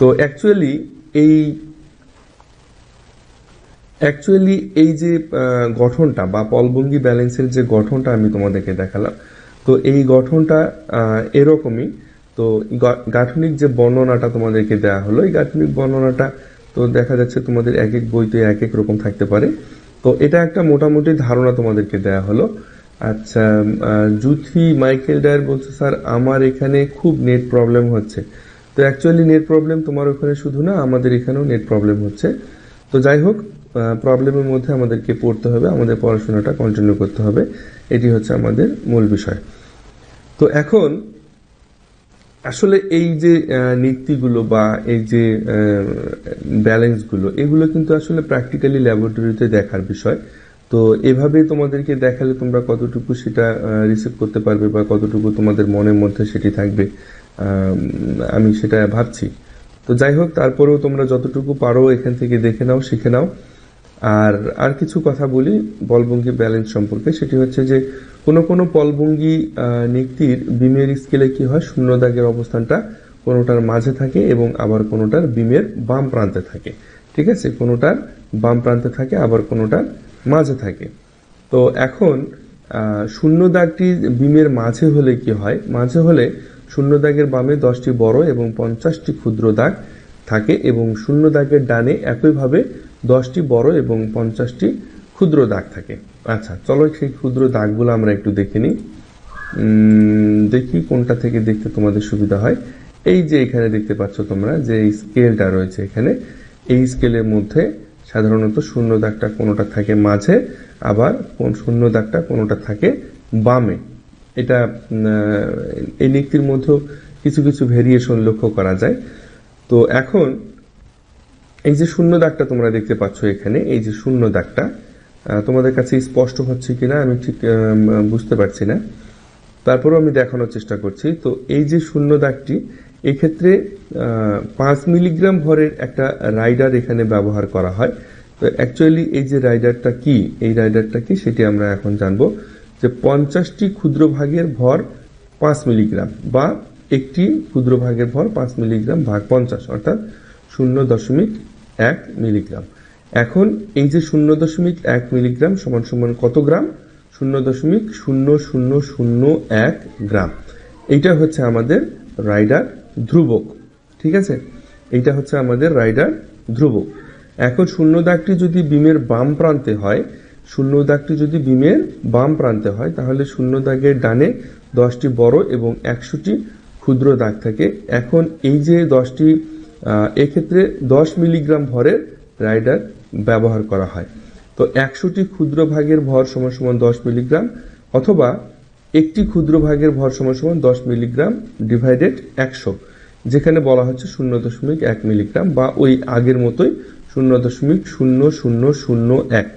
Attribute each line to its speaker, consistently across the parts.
Speaker 1: তো অ্যাকচুয়ালি এই অ্যাকচুয়ালি এই যে গঠনটা বা পলভঙ্গি ব্যালেন্সের যে গঠনটা আমি তোমাদেরকে দেখালাম, তো এই গঠনটা এরকমই। তো গাঠনিক যে বর্ণনাটা তোমাদেরকে দেওয়া হলো, এই গাঠনিক বর্ণনাটা তো দেখা যাচ্ছে তোমাদের এক এক বইতে এক এক রকম থাকতে পারে। তো এটা একটা মোটামুটি ধারণা তোমাদেরকে দেওয়া হলো। আচ্ছা জুথি মাইকেল ডায়ার বলছে, স্যার, আমার এখানে খুব নেট প্রবলেম হচ্ছে। তো অ্যাকচুয়ালি নেট প্রবলেম তোমার ওখানে শুধু না, আমাদের এখানেও নেট প্রবলেম হচ্ছে। তো যাই হোক প্রবলেমের মধ্যে আমাদেরকে পড়তে হবে, আমাদের পড়াশোনাটা কন্টিনিউ করতে হবে। এটি হচ্ছে আমাদের মূল বিষয়। তো এখন, আসলে এই যে নীতিগুলো বা এই যে ব্যালেন্সগুলো এগুলো কিন্তু আসলে প্র্যাকটিক্যালি ল্যাবরেটরিতে দেখার বিষয়। তো এভাবে তোমাদেরকে দেখালে তোমরা কতটুকু সেটা রিসিভ করতে পারবে বা কতটুকু তোমাদের মনের মধ্যে সেটি থাকবে আম, সেটা ভাবছি। তো যাই হোক তারপরেও তোমরা যতটুকু পারো এখান থেকে দেখে নাও শিখে নাও। আর আর কিছু কথা বলি বলভঙ্গি ব্যালেন্স সম্পর্কে। সেটি হচ্ছে যে কোনো কোনো পলভঙ্গি নিক্তির বিমের স্কেলে কি হয়? শূন্য দাগের অবস্থানটা কোনোটার মাঝে থাকে এবং আবার কোনোটার বিমের বাম প্রান্তে থাকে। ঠিক আছে? কোনোটার বাম প্রান্তে থাকে আবার কোনোটার মাঝে থাকে। তো এখন শূন্য দাগটি বিমের মাঝে হলে কি হয়? মাঝে হলে শূন্য দাগের বামে দশটি বড় এবং পঞ্চাশটি ক্ষুদ্র দাগ থাকে এবং শূন্য দাগের ডানে একইভাবে দশটি বড় এবং পঞ্চাশটি ক্ষুদ্র দাগ থাকে। আচ্ছা চলো সেই ক্ষুদ্র দাগগুলো আমরা একটু দেখে নিই। দেখি কোনটা থেকে দেখতে তোমাদের সুবিধা হয়। এই যে এখানে দেখতে পাচ্ছ তোমরা যে এই স্কেলটা রয়েছে এখানে, এই স্কেলের মধ্যে সাধারণত শূন্য দাগটা কোনোটা থাকে মাঝে, আবার কোন শূন্য দাগটা কোনোটা থাকে বামে। এটা এই নীতির মধ্যেও কিছু কিছু ভেরিয়েশন লক্ষ্য করা যায়। তো এখন এই যে শূন্য দাগটা তোমরা দেখতে পাচ্ছ এখানে, এই যে শূন্য দাগটা তোমাদের কাছে স্পষ্ট হচ্ছে কিনা আমি ঠিক বুঝতে পারছি না। তারপরেও আমি দেখানোর চেষ্টা করছি। তো এই যে শূন্য দাগটি, এক্ষেত্রে পাঁচ মিলিগ্রাম ভরের একটা রাইডার এখানে ব্যবহার করা হয়। তো অ্যাকচুয়ালি এই যে রাইডারটা কি, এই রাইডারটা কি সেটি আমরা এখন জানব। যে পঞ্চাশটি ক্ষুদ্র ভাগের ভর পাঁচ মিলিগ্রাম বা একটি ক্ষুদ্র ভাগের ভর পাঁচ মিলিগ্রাম ভাগ পঞ্চাশ, অর্থাৎ শূন্য দশমিক এক মিলিগ্রাম। এখন এই যে শূন্য দশমিক এক মিলিগ্রাম সমান সমান কত গ্রাম? শূন্য দশমিক শূন্য শূন্য শূন্য এক গ্রাম। এইটা হচ্ছে আমাদের রাইডার ধ্রুবক, ঠিক আছে? এইটা হচ্ছে আমাদের রাইডার ধ্রুবক। এখন শূন্য দাগটি যদি বিমের বাম প্রান্তে হয় শূন্য দাগটি যদি বিমের বাম প্রান্তে হয়, তাহলে শূন্য দাগের ডানে দশটি বড় এবং একশোটি ক্ষুদ্র দাগ থাকে। এখন এই যে দশটি এক্ষেত্রে দশ মিলিগ্রাম ভরের রাইডার ব্যবহার করা হয়। তো একশোটি ক্ষুদ্র ভাগের ভর সমান সমান দশ মিলিগ্রাম অথবা একটি ক্ষুদ্র ভাগের ভর সমান সমান দশ মিলিগ্রাম ডিভাইডেড একশো, যেখানে বলা হচ্ছে শূন্য দশমিক এক মিলিগ্রাম বা ওই আগের মতোই শূন্য দশমিক শূন্য শূন্য শূন্য এক।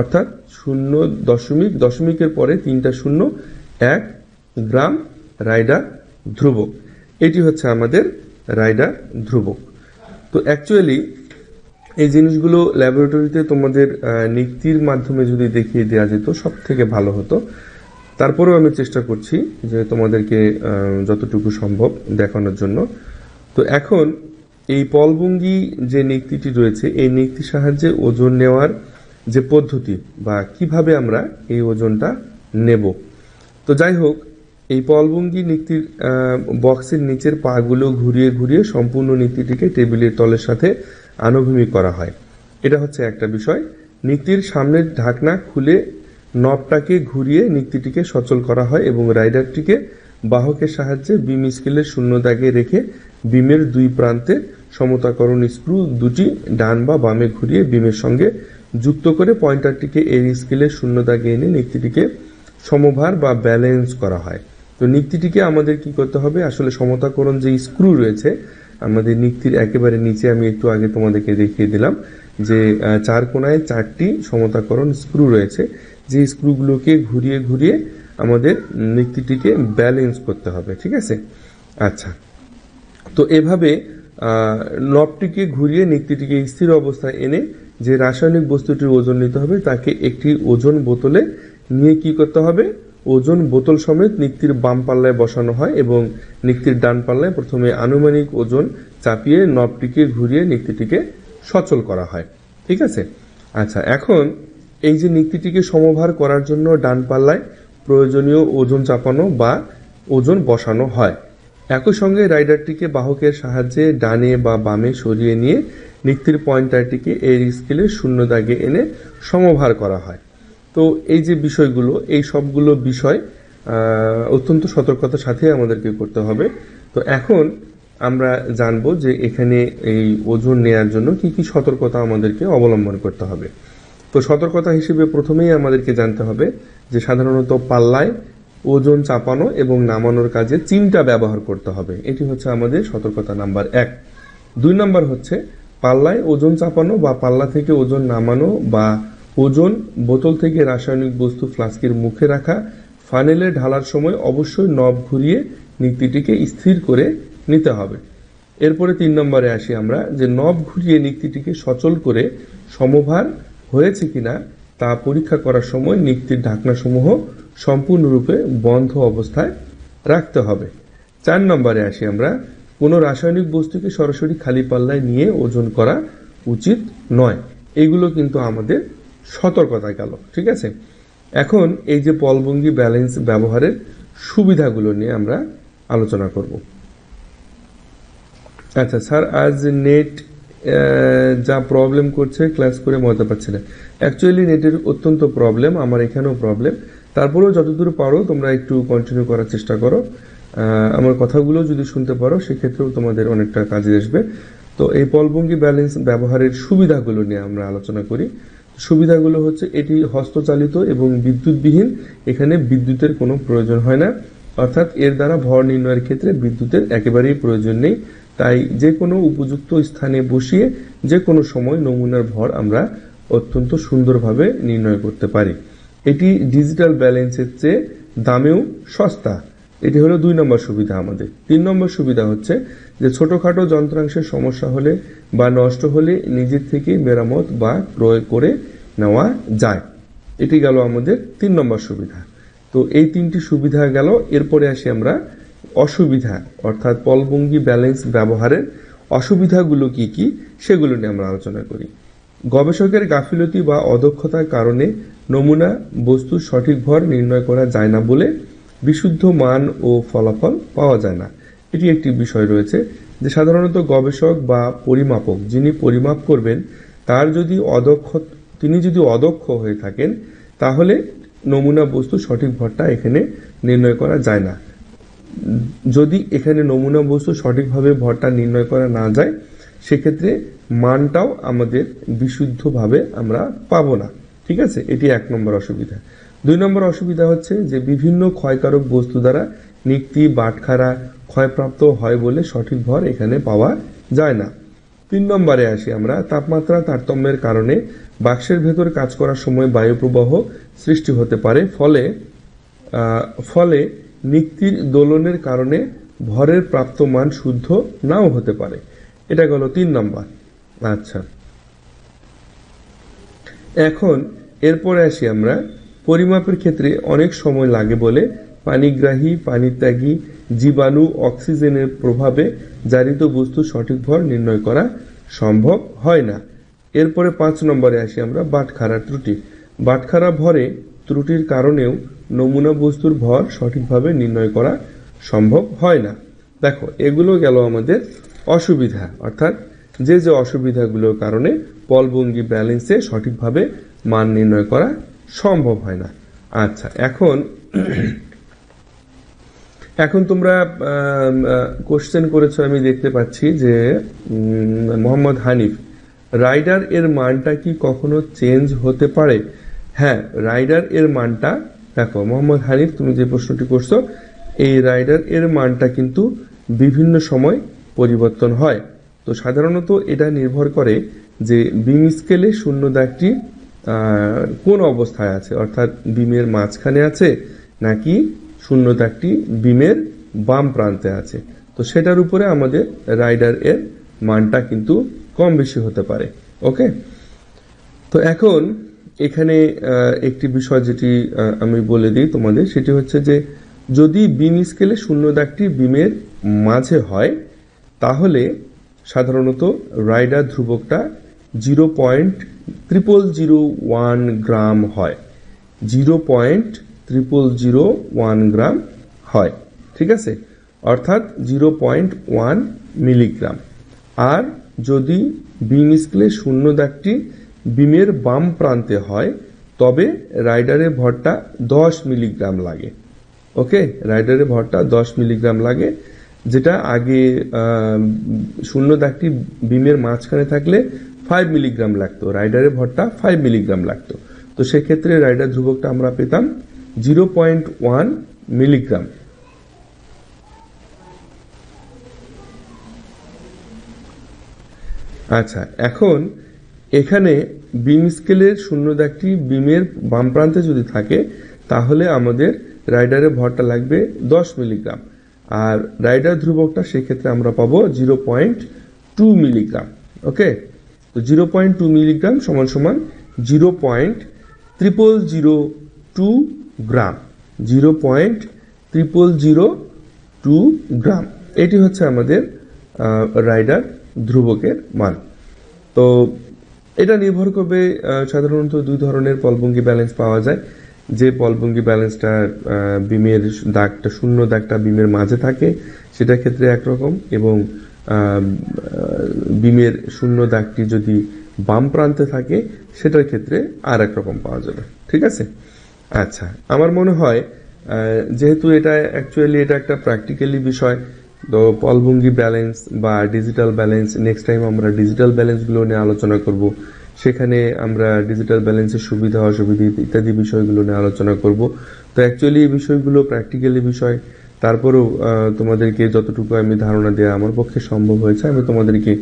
Speaker 1: অর্থাৎ শূন্য দশমিক, দশমিকের পরে তিনটা শূন্য, এক গ্রাম রাইডার ধ্রুবক। এটি হচ্ছে আমাদের রাইডার ধ্রুবক। তো অ্যাকচুয়ালি এই জিনিসগুলো ল্যাবরেটরিতে তোমাদের নিক্তির মাধ্যমে যদি দেখিয়ে দেওয়া যেত সব থেকে ভালো হতো। তারপরেও আমি চেষ্টা করছি যে তোমাদেরকে যতটুকু সম্ভব দেখানোর জন্য। তো এখন এই পলভঙ্গি যে নিক্তিটি রয়েছে, এই নিক্তির সাহায্যে ওজন নেওয়ার যে পদ্ধতি বা কীভাবে আমরা এই ওজনটা নেব। তো যাই হোক এই পলভঙ্গি নীতির বক্সের নিচের পাগুলো ঘুরিয়ে ঘুরিয়ে সম্পূর্ণ নীতিটিকে টেবিলের তলের সাথে আনুভূমিক করা হয়। এটা হচ্ছে একটা বিষয়। নীতির সামনের ঢাকনা খুলে নবটাকে ঘুরিয়ে নীতিটিকে সচল করা হয় এবং রাইডারটিকে বাহকের সাহায্যে বিম স্কেলের শূন্য দাগে রেখে বিমের দুই প্রান্তে সমতাকরণ স্ক্রু দুটি ডান বা বামে ঘুরিয়ে বিমের সঙ্গে যুক্ত করে পয়েন্টারটিকে এর স্কেলের শূন্য দাগে এনে নীতিটিকে সমভার বা ব্যালেন্স করা হয়। তো নিক্তিটিকে আমাদের কি করতে হবে? আসলে সমতাকরণ যে স্ক্রু রয়েছে, আমাদের নিক্তির একেবারে নিচে আমি একটু আগে তোমাদেরকে দেখিয়ে দিলাম যে চার কোনায় চারটি সমতাকরণ স্ক্রু রয়েছে। যে স্ক্রুগুলোকে ঘুরিয়ে ঘুরিয়ে আমাদের নিক্তিটিকে ব্যালেন্স করতে হবে, ঠিক আছে? আচ্ছা। তো এভাবে নবটিকে ঘুরিয়ে নিক্তিটিকে স্থির অবস্থায় এনে যে রাসায়নিক বস্তুটির ওজন নিতে হবে, তাকে একটি ওজন বোতলে নিয়ে কি করতে হবে? ওজন বোতল সমেত নিক্তির বাম পাল্লায় বসানো হয় এবং নিক্তির ডান পাল্লায় প্রথমে আনুমানিক ওজন চাপিয়ে নবটিকে ঘুরিয়ে নিক্তিটিকে সচল করা হয়। ঠিক আছে? আচ্ছা এখন এই যে নিক্তিটিকে সমভার করার জন্য ডান পাল্লায় প্রয়োজনীয় ওজন চাপানো বা ওজন বসানো হয়, একই সঙ্গে রাইডারটিকে বাহকের সাহায্যে ডানে বা বামে সরিয়ে নিয়ে নিক্তির পয়েন্টারটিকে এর স্কেলে শূন্য দাগে এনে সমভার করা হয়। তো এই যে বিষয়গুলো, এই সবগুলো বিষয় অত্যন্ত সতর্কতার সাথে আমাদেরকে করতে হবে। তো এখন আমরা জানব যে এখানে এই ওজন নেয়ার জন্য কি কি সতর্কতা আমাদেরকে অবলম্বন করতে হবে। তো সতর্কতা হিসেবে প্রথমেই আমাদেরকে জানতে হবে যে সাধারণত পাল্লায় ওজন চাপানো এবং নামানোর কাজে চিমটা ব্যবহার করতে হবে। এটি হচ্ছে আমাদের সতর্কতা নাম্বার এক। দুই নম্বর হচ্ছে পাল্লায় ওজন চাপানো বা পাল্লা থেকে ওজন নামানো বা ওজন বোতল থেকে রাসায়নিক বস্তু ফ্লাস্কের মুখে রাখা, ফানেলে ঢালার সময় অবশ্যই নব ঘুরিয়ে নিক্তিটিকে স্থির করে নিতে হবে। এরপরে তিন নম্বরে আসি আমরা যে নব ঘুরিয়ে নিক্তিটিকে সচল করে সমভার হয়েছে কিনা তা পরীক্ষা করার সময় নিক্তির ঢাকনাসমূহ সম্পূর্ণরূপে বন্ধ অবস্থায় রাখতে হবে। চার নম্বরে আসি আমরা কোনো রাসায়নিক বস্তুকে সরাসরি খালি পাল্লায় নিয়ে ওজন করা উচিত নয়। এগুলো কিন্তু আমাদের সতর্কতা গেল, ঠিক আছে? এখন এই যে পলভঙ্গি ব্যালেন্স ব্যবহারের সুবিধাগুলো নিয়ে আমরা আলোচনা করব। আচ্ছা স্যার, আজ নেট যা প্রবলেম করছে ক্লাস করে মজা পাচ্ছি না। অ্যাকচুয়ালি নেটের অত্যন্ত প্রবলেম আমার এখানেও প্রবলেম তারপরেও যতদূর পারো তোমরা একটু কন্টিনিউ করার চেষ্টা করো। আমার কথাগুলো যদি শুনতে পারো, সেক্ষেত্রেও তোমাদের অনেকটা কাজে আসবে। তো এই পলভঙ্গি ব্যালেন্স ব্যবহারের সুবিধাগুলো নিয়ে আমরা আলোচনা করি। সুবিধাগুলো হচ্ছে এটি হস্তচালিত এবং বিদ্যুৎবিহীন, এখানে বিদ্যুতের কোনো প্রয়োজন হয় না। অর্থাৎ এর দ্বারা ভর নির্ণয়ের ক্ষেত্রে বিদ্যুতের একেবারেই প্রয়োজন নেই। তাই যে কোনো উপযুক্ত স্থানে বসিয়ে যে কোনো সময় নমুনার ভর আমরা অত্যন্ত সুন্দরভাবে নির্ণয় করতে পারি। এটি ডিজিটাল ব্যালেন্সের চেয়ে দামেও সস্তা। এটি হলো দুই নম্বর সুবিধা আমাদের। তিন নম্বর সুবিধা হচ্ছে যে ছোটোখাটো যন্ত্রাংশের সমস্যা হলে বা নষ্ট হলে নিজের থেকে মেরামত বা ক্রয় করে নেওয়া যায়। এটি গেল আমাদের তিন নম্বর সুবিধা। তো এই তিনটি সুবিধা গেল। এরপরে আসি আমরা অসুবিধা, অর্থাৎ পলভঙ্গি ব্যালেন্স ব্যবহারের অসুবিধাগুলো কি কি, সেগুলো নিয়ে আমরা আলোচনা করি। গবেষকের গাফিলতি বা অদক্ষতার কারণে নমুনা বস্তুর সঠিক ভর নির্ণয় করা যায় না বলে বিশুদ্ধ মান ও ফলাফল পাওয়া যায় না। এটি একটি বিষয় রয়েছে যে সাধারণত গবেষক বা পরিমাপক যিনি পরিমাপ করবেন, তার যদি অদক্ষ, তিনি যদি অদক্ষ হয়ে থাকেন, তাহলে নমুনা, বস্তু সঠিক ভরটা এখানে নির্ণয় করা যায় না। যদি এখানে নমুনা, বস্তু সঠিকভাবে ভরটা নির্ণয় করা না যায়, সেক্ষেত্রে মানটাও আমাদের বিশুদ্ধভাবে আমরা পাবো না। ঠিক আছে? এটি এক নম্বর অসুবিধা। দুই নম্বর অসুবিধা হচ্ছে যে বিভিন্ন ক্ষয়কারক বস্তু দ্বারা নিক্তি বাটখারা ক্ষয়প্রাপ্ত হয় বলে সঠিক ভর এখানে পাওয়া যায় না। তিন নম্বরে আসি আমরা। তাপমাত্রা তারতম্যের কারণে বাক্সের ভেতর কাজ করার সময় বায়ু প্রবাহ সৃষ্টি হতে পারে। ফলে ফলে নিক্তির দোলনের কারণে ভরের প্রাপ্ত মান শুদ্ধ নাও হতে পারে। এটা গেল তিন নম্বর। আচ্ছা। এখন এরপরে আসি আমরা। পরিমাপের ক্ষেত্রে অনেক সময় লাগে বলে পানিগ্রাহী, পানিত্যাগী, জীবাণু, অক্সিজেনের প্রভাবে জারিত বস্তু সঠিক ভর নির্ণয় করা সম্ভব হয় না। এরপরে পাঁচ নম্বরে আসি আমরা বাটখারা ত্রুটি। বাটখারা ভরে ত্রুটির কারণেও নমুনা বস্তুর ভর সঠিকভাবে নির্ণয় করা সম্ভব হয় না। দেখো, এগুলো গেল আমাদের অসুবিধা, অর্থাৎ যে যে অসুবিধাগুলোর কারণে পলভঙ্গি ব্যালেন্সে সঠিকভাবে মান নির্ণয় করা সম্ভব হয় না। আচ্ছা এখন এখন তোমরা কোশ্চেন করেছ, আমি দেখতে পাচ্ছি যে মোহাম্মদ হানিফ, রাইডার এর মানটা কি কখনো চেঞ্জ হতে পারে? হ্যাঁ রাইডার এর মানটা, দেখো, মোহাম্মদ হানিফ, তুমি যে প্রশ্নটি করছ, এই রাইডার এর মানটা কিন্তু বিভিন্ন সময় পরিবর্তন হয়। তো সাধারণত এটা নির্ভর করে যে বিম স্কেলে শূন্য দাগটি কোন অবস্থায় আছে? অর্থাৎ বিমের মাঝখানে আছে নাকি শূন্য দাগটি বিমের বাম প্রান্তে আছে? তো সেটার উপরে আমাদের রাইডার এর মানটা কিন্তু কম বেশি হতে পারে, ওকে? তো এখন এখানে একটি বিষয় যেটি আমি বলে দিই তোমাদের, সেটি হচ্ছে যে যদি বিম স্কেলে শূন্য দাগটি বিমের মাঝে হয়, তাহলে সাধারণত rider ধ্রুবকটা zero point triple zero one gram হয়। Zero point triple zero one gram হয়, ঠিক আছে? অর্থাৎ জিরো পয়েন্ট ওয়ান মিলিগ্রাম। আর যদি বিম স্কেলে শূন্য দাগটি বিমের বাম প্রান্তে হয়, তবে রাইডারের ভরটা দশ মিলিগ্রাম লাগে। ওকে? রাইডারের ভরটা দশ মিলিগ্রাম লাগে। যেটা আগে শূন্য দাগটি বিমের মাঝখানে থাকলে ফাইভ মিলিগ্রাম লাগতো। রাইডারের ভরটা ফাইভ মিলিগ্রাম লাগতো। তো সেক্ষেত্রে রাইডার ধ্রুবকটা আমরা পেতাম জিরো পয়েন্ট ওয়ান মিলিগ্রাম আচ্ছা এখন এখানে বিম স্কেলের শূন্য দাগটি বিমের বাম প্রান্তে যদি থাকে, তাহলে আমাদের রাইডারের ভরটা লাগবে দশ মিলিগ্রাম আর রাইডার ধ্রুবকটা সেক্ষেত্রে আমরা পাবো zero point two milligram, okay? তো জিরো পয়েন্ট টু মিলিগ্রাম সমান সমান zero point triple zero two gram, zero point triple zero two gram. এটি হচ্ছে আমাদের রাইডার ধ্রুবকের মান। তো এটা নির্ভর করবে সাধারণত দুই ধরনের পলভঙ্গি ব্যালেন্স পাওয়া যায়। যে পলভঙ্গি ব্যালেন্সটা বিমের দাগটা, শূন্য দাগটা বিমের মাঝে থাকে, সেটা ক্ষেত্রে একরকম এবং বিমের শূন্য দাগটি যদি বাম প্রান্তে থাকে, সেটার ক্ষেত্রে আর এক রকম পাওয়া যাবে। ঠিক আছে? আচ্ছা আমার মনে হয় যেহেতু এটা অ্যাকচুয়ালি এটা একটা প্র্যাকটিক্যালি বিষয়, তো পলভঙ্গি ব্যালেন্স বা ডিজিটাল ব্যালেন্স নেক্সট টাইম আমরা ডিজিটাল ব্যালেন্সগুলো নিয়ে আলোচনা করব সেখানে আমরা ডিজিটাল ব্যালেন্সের সুবিধা, অসুবিধা ইত্যাদি বিষয়গুলো নিয়ে আলোচনা করব। তো অ্যাকচুয়ালি এই বিষয়গুলো প্র্যাকটিক্যালি বিষয়। তারপরেও তোমাদেরকে যতটুকু আমি ধারণা দেওয়া আমার পক্ষে সম্ভব হয়েছে, আমি তোমাদেরকে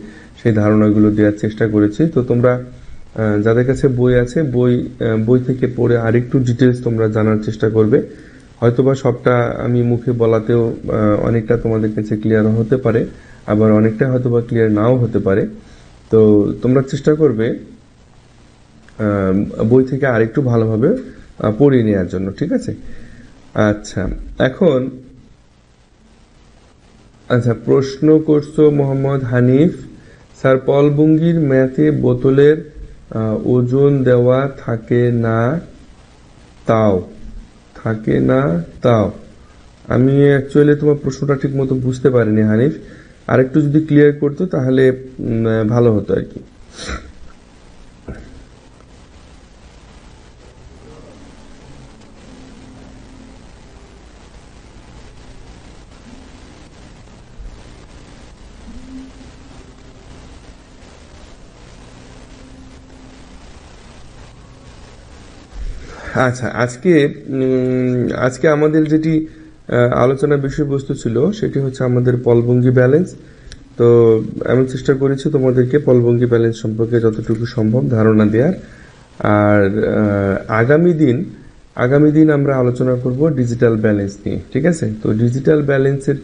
Speaker 1: সেই ধারণাগুলো দেওয়ার চেষ্টা করেছি। তো তোমরা যাদের কাছে বই আছে, বই বই থেকে পড়ে আরেকটু ডিটেলস তোমরা জানার চেষ্টা করবে। হয়তোবা সবটা আমি মুখে বলাতেও অনেকটা তোমাদের কাছে ক্লিয়ার হতে পারে, আবার অনেকটা হয়তোবা ক্লিয়ার নাও হতে পারে। তো তোমরা চেষ্টা করবে বই থেকে আরেকটু ভালোভাবে পড়িয়ে নেওয়ার জন্য, ঠিক আছে? আচ্ছা এখন আচ্ছা প্রশ্ন করছ মোহাম্মদ হানিফ, স্যার, পলবুঙ্গির ম্যাথে বোতলের ওজন দেওয়া থাকে না তাও? থাকে না তাও। আমি অ্যাকচুয়ালি তোমার প্রশ্নটা ঠিক মতো বুঝতে পারিনি হানিফ। আরেকটু যদি ক্লিয়ার করতো তাহলে ভালো হতো আর কি। আচ্ছা আজকে আজকে আমাদের যেটি আহ, আলোচনার বিষয়বস্তু ছিল সেটি হচ্ছে আমাদের পলভঙ্গি ব্যালেন্স তো আমি চেষ্টা করেছি তোমাদেরকে পলভঙ্গি ব্যালেন্স সম্পর্কে যতটুকু সম্ভব ধারণা দেওয়ার। আর আগামী দিন আগামী দিন আমরা আলোচনা করব ডিজিটাল ব্যালেন্স নিয়ে ঠিক আছে? তো ডিজিটাল ব্যালেন্সের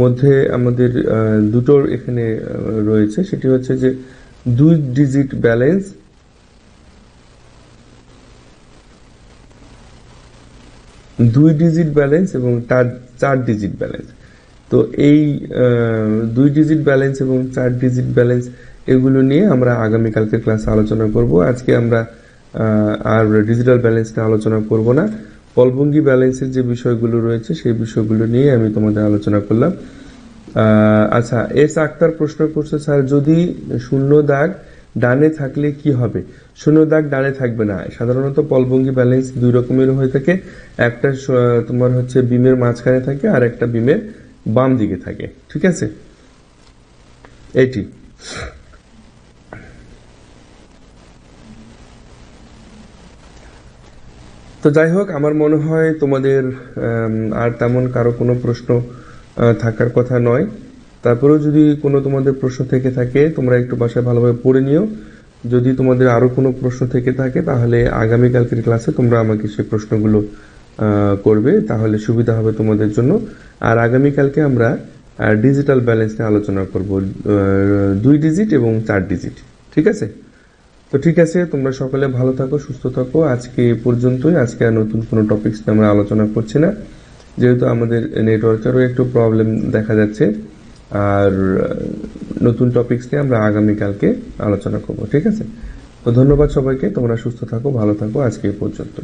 Speaker 1: মধ্যে আমাদের দুটোর এখানে রয়েছে। সেটি হচ্ছে যে দুই ডিজিট ব্যালেন্স দুই ডিজিট ব্যালেন্স এবং চার চার ডিজিট ব্যালেন্স তো এই দুই ডিজিট ব্যালেন্স এবং চার ডিজিট ব্যালেন্স এগুলো নিয়ে আমরা আগামীকালকে ক্লাসে আলোচনা করব। আজকে আমরা আর ডিজিটাল ব্যালেন্সটা আলোচনা করব না। পলভঙ্গি ব্যালেন্সের যে বিষয়গুলো রয়েছে, সেই বিষয়গুলো নিয়ে আমি তোমাদের আলোচনা করলাম। আচ্ছা এস আক্তার প্রশ্ন করছে, স্যার, যদি শূন্য দাগ ডানে থাকলে কি হবে? শূন্য দাগ ডানে থাকবে না। সাধারণত পলভঙ্গি ব্যালেন্স দুই রকমের হয়ে থাকে। একটা তোমার হচ্ছে বিমের মাঝখানে থাকে আর একটা বিমের বাম দিকে থাকে। ঠিক আছে? এটি। তো যাই হোক, আমার মনে হয় তোমাদের আর তেমন কারও কোনো প্রশ্ন থাকার কথা নয়। তারপরেও যদি কোনো তোমাদের প্রশ্ন থেকে থাকে, তোমরা একটু বাসায় ভালোভাবে পড়ে নিও। যদি তোমাদের আরও কোনো প্রশ্ন থেকে থাকে, তাহলে আগামীকালকের ক্লাসে তোমরা আমাকে সেই প্রশ্নগুলো করবে। তাহলে সুবিধা হবে তোমাদের জন্য। আর আগামীকালকে আমরা ডিজিটাল ব্যালেন্স নিয়ে আলোচনা করব। দুই ডিজিট এবং চার ডিজিট ঠিক আছে? তো ঠিক আছে, তোমরা সকলে ভালো থাকো, সুস্থ থাকো। আজকে পর্যন্তই। আজকে আর নতুন কোনো টপিকস নিয়ে আমরা আলোচনা করছি না। যেহেতু আমাদের নেটওয়ার্কেরও একটু প্রবলেম দেখা যাচ্ছে। আর নতুন টপিকস নিয়ে আমরা আগামীকালকে আলোচনা করব, ঠিক আছে? তো ধন্যবাদ সবাইকে, তোমরা সুস্থ থাকো, ভালো থাকো, আজকে পর্যন্ত